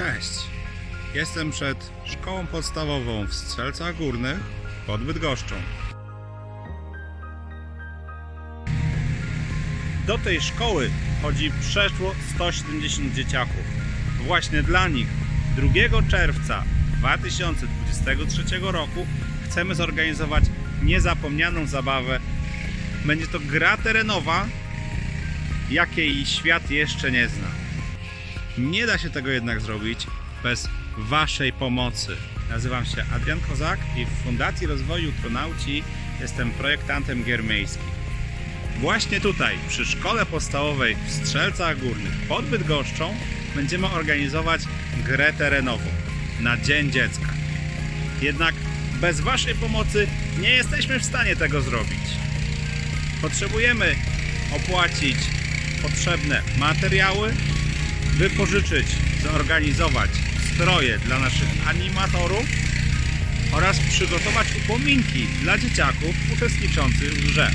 Cześć! Jestem przed szkołą podstawową w Strzelcach Górnych pod Bydgoszczą. Do tej szkoły chodzi przeszło 170 dzieciaków. Właśnie dla nich 2 czerwca 2023 roku chcemy zorganizować niezapomnianą zabawę. Będzie to gra terenowa, jakiej świat jeszcze nie zna. Nie da się tego jednak zrobić bez Waszej pomocy. Nazywam się Adrian Kozak i w Fundacji Rozwoju Tronauci jestem projektantem gier miejskich. Właśnie tutaj, przy szkole podstawowej w Strzelcach Górnych pod Bydgoszczą, będziemy organizować grę terenową na Dzień Dziecka. Jednak bez Waszej pomocy nie jesteśmy w stanie tego zrobić. Potrzebujemy opłacić potrzebne materiały, wypożyczyć, zorganizować stroje dla naszych animatorów oraz przygotować upominki dla dzieciaków uczestniczących w grze.